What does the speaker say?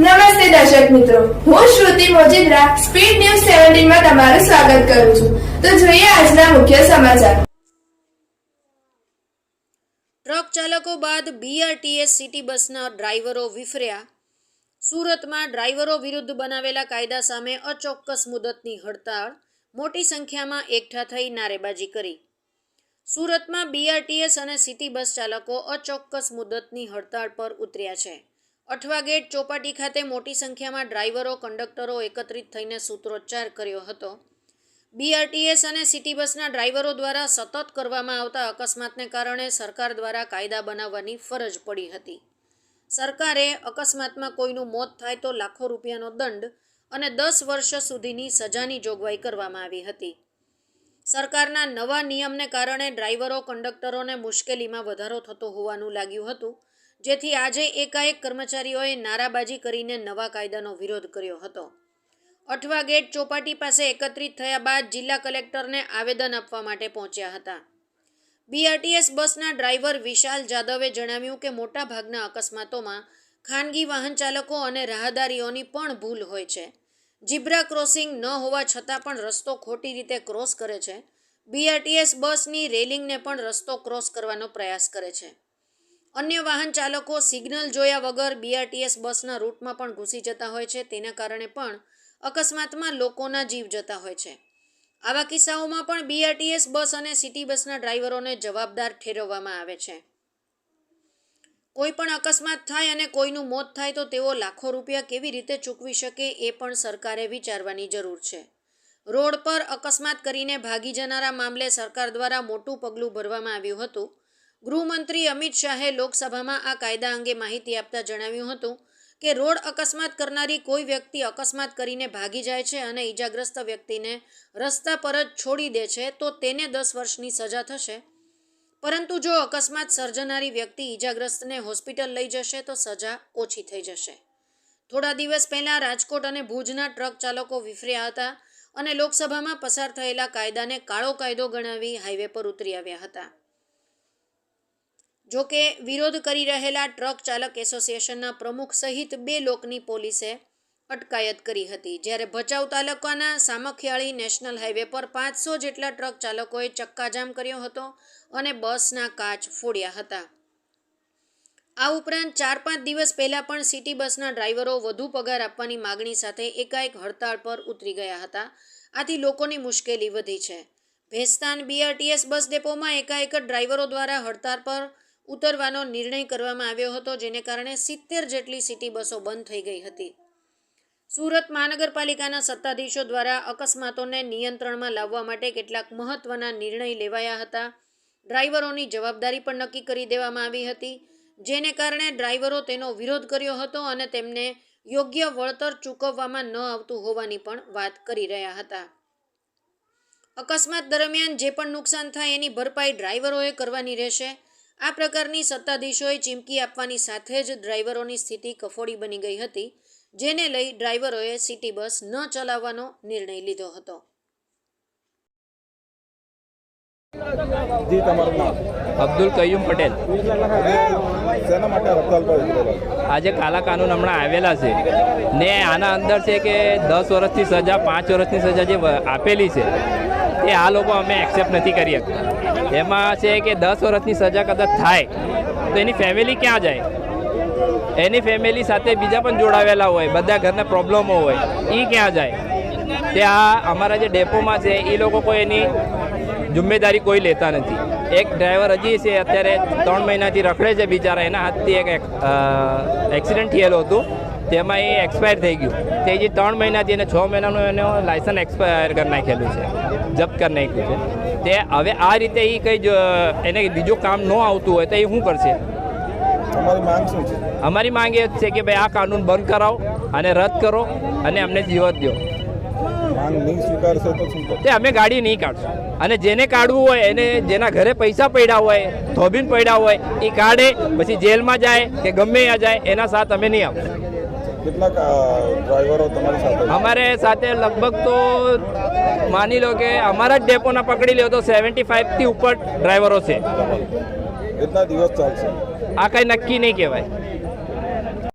નમસ્તે દર્શક મિત્રો. હું શ્રુતિ મોજીદ્રા, સ્પીડ ન્યૂઝ સેવન્ટીનમાં તમારું સ્વાગત કરું છું. તો જોઈએ આજના મુખ્ય સમાચાર. ટ્રક ચાલકો બાદ બીઆરટીએસ સિટી બસના ડ્રાઈવરો વિફર્યા. સુરતમાં ડ્રાઈવરો વિરુદ્ધ બનાવેલા કાયદા સામે અચોક્કસ મુદતની હડતાળ, મોટી સંખ્યામાં એકઠા થઈ નારેબાજી કરી. સુરતમાં બીઆરટીએસ અને સિટી બસ ચાલકો અચોક્કસ મુદતની હડતાળ પર ઉતર્યા છે. અઠવા ગેટ ચોપાટી ખાતે મોટી સંખ્યામાં ડ્રાઈવરો, કંડક્ટરો એકત્રિત થઈને સૂત્રોચ્ચાર કર્યો હતો. બીઆરટીએસ અને સિટી બસના ડ્રાઈવરો દ્વારા સતત કરવામાં આવતા અકસ્માતને કારણે સરકાર દ્વારા કાયદા બનાવવાની ફરજ પડી હતી. સરકારે અકસ્માતમાં કોઈનું મોત થાય તો લાખો રૂપિયાનો દંડ અને દસ વર્ષ સુધીની સજાની જોગવાઈ કરવામાં આવી હતી. સરકારના નવા નિયમને કારણે ડ્રાઈવરો, કંડક્ટરોને મુશ્કેલીમાં વધારો થતો હોવાનું લાગ્યું હતું. જેથી આજે એકાએક કર્મચારીઓએ નારાબાજી કરીને નવા કાયદાનો વિરોધ કર્યો હતો. અઠવા ગેટ ચોપાટી પાસે એકત્રિત થયા બાદ જિલ્લા કલેક્ટરને આવેદન આપવા માટે પહોંચ્યા હતા. બીઆરટીએસ બસના ડ્રાઈવર વિશાલ જાદવે જણાવ્યું કે મોટાભાગના અકસ્માતોમાં ખાનગી વાહન ચાલકો અને રાહદારીઓની પણ ભૂલ હોય છે. જીબ્રા ક્રોસિંગ ન હોવા છતાં પણ રસ્તો ખોટી રીતે ક્રોસ કરે છે. બીઆરટીએસ બસની રેલિંગને પણ રસ્તો ક્રોસ કરવાનો પ્રયાસ કરે છે. અન્ય વાહન ચાલકો સિગ્નલ જોયા વગર બીઆરટીએસ બસના રૂટમાં પણ ઘૂસી જતા હોય છે. તેના કારણે પણ અકસ્માતમાં લોકોના જીવ જતા હોય છે. આવા કિસ્સાઓમાં પણ બીઆરટીએસ બસ અને સિટી બસના ડ્રાઈવરોને જવાબદાર ઠેરવવામાં આવે છે. કોઈ પણ અકસ્માત થાય અને કોઈનું મોત થાય તો તેઓ લાખો રૂપિયા કેવી રીતે ચૂકવી શકે એ પણ સરકારે વિચારવાની જરૂર છે. રોડ પર અકસ્માત કરીને ભાગી જનારા મામલે સરકાર દ્વારા મોટું પગલું ભરવામાં આવ્યું હતું. ગૃહમંત્રી અમિત શાહે લોકસભામાં આ કાયદા અંગે માહિતી આપતા જણાવ્યું હતું કે રોડ અકસ્માત કરનારી કોઈ વ્યક્તિ અકસ્માત કરીને ભાગી જાય છે અને ઈજાગ્રસ્ત વ્યક્તિને રસ્તા પર જ છોડી દે છે, તો તેને દસ વર્ષની સજા થશે. પરંતુ જો અકસ્માત સર્જનારી વ્યક્તિ ઈજાગ્રસ્તને હોસ્પિટલ લઈ જશે, તો સજા ઓછી થઈ જશે. થોડા દિવસ પહેલાં રાજકોટ અને ભુજના ટ્રક ચાલકો વિફર્યા હતા અને લોકસભામાં પસાર થયેલા કાયદાને કાળો કાયદો ગણાવી હાઈવે પર ઉતરી આવ્યા હતા. જો કે વિરોધ કરી રહેલા ટ્રક ચાલક એસોસિએશનના પ્રમુખ સહિત બે લોકની પોલીસે અટકાયત કરી હતી. જ્યારે ભચાઉ તાલુકાના સામખિયાળી નેશનલ હાઈવે પર પાંચસો જેટલા ટ્રક ચાલકોએ ચક્કાજામ કર્યો હતો અને બસના કાચ ફોડ્યા હતા. આ ઉપરાંત ચાર પાંચ દિવસ પહેલાં પણ સિટી બસના ડ્રાઈવરો વધુ પગાર આપવાની માગણી સાથે એકાએક હડતાળ પર ઉતરી ગયા હતા. આથી લોકોની મુશ્કેલી વધી છે. ભેસ્તાન બીઆરટીએસ બસ ડેપોમાં એકાએક જ ડ્રાઈવરો દ્વારા હડતાળ પર ઉતરવાનો નિર્ણય કરવામાં આવ્યો હતો, જેને કારણે સિત્તેર જેટલી સિટી બસો બંધ થઈ ગઈ હતી. સુરત મહાનગરપાલિકાના સત્તાધીશો દ્વારા અકસ્માતોને નિયંત્રણમાં લાવવા માટે કેટલાક મહત્વના નિર્ણય લેવાયા હતા. ડ્રાઈવરોની જવાબદારી પણ નક્કી કરી દેવામાં આવી હતી, જેને કારણે ડ્રાઈવરો તેનો વિરોધ કર્યો હતો અને તેમને યોગ્ય વળતર ચૂકવવામાં ન આવતું હોવાની પણ વાત કરી રહ્યા હતા. અકસ્માત દરમિયાન જે પણ નુકસાન થાય એની ભરપાઈ ડ્રાઈવરોએ કરવાની રહેશે. આ પ્રકારની સત્તાધીશોએ ચીમકી આપવાની સાથે જ ડ્રાઈવરોની સ્થિતિ કફોડી બની ગઈ હતી જેને લઈ ડ્રાઈવરોએ સિટી બસ ન ચલાવવાનો નિર્ણય લીધો હતો. જી અબ્દુલ કયુમ પટેલ. આજે કાલા કાનૂન હમણાં આવેલા છે ને આના અંદર છે કે દસ વર્ષથી સજા પાંચ વર્ષની સજા જે આપેલી છે એ આ લોકો અમે એક્સેપ્ટ નથી કરી શકતા. એમાં છે કે દસ વર્ષની સજા કદાચ થાય તો એની ફેમિલી ક્યાં જાય? એની ફેમિલી સાથે બીજા પણ જોડાવેલા હોય બધા ઘરના પ્રોબ્લેમો હોય એ ક્યાં જાય? તે આ અમારા જે ડેપોમાં છે એ લોકો કોઈ એની જિમ્મેદારી કોઈ લેતા નથી. એક ડ્રાઈવર હજી છે અત્યારે ત્રણ મહિનાથી રખડે છે બિચારા એના હાથથી એક એક, એક્સિડન્ટ થયેલું હતું તેમાં એ એક્સપાયર થઈ ગયું. તે જે ત્રણ મહિનાથી એને છ મહિનાનું એનો લાયસન્સ એક્સપાયર કરી નાખેલું છે જપ્ત કરી નાખ્યું છે. તે હવે આ રીતે એ કંઈ જ એને બીજું કામ ન આવતું હોય તો એ શું કરશે? તમારી માંગ શું છે? અમારી માંગ એ જ છે કે ભાઈ આ કાનૂન બંધ કરાવો અને રદ કરો અને અમને જીવત દો તો અમે ગાડી નહીં કાઢશું. અને જેને કાઢવું હોય એને જેના ઘરે પૈસા પડ્યા હોય થોબીન પડ્યા હોય એ કાઢે પછી જેલમાં જાય કે ગમે ત્યાં જાય એના સાથ અમે નહીં આપશું કેટલાક ડ્રાઈવરો તમારી સાથે અમારે સાથે લગભગ તો માની લો કે અમારા જ ડેપોના પકડી લ્યો તો સેવન્ટી ફાઈવથી ઉપર ડ્રાઈવરો છે. કેટલા દિવસ ચાલશે? આ કાંઈ નક્કી નહીં કહેવાય.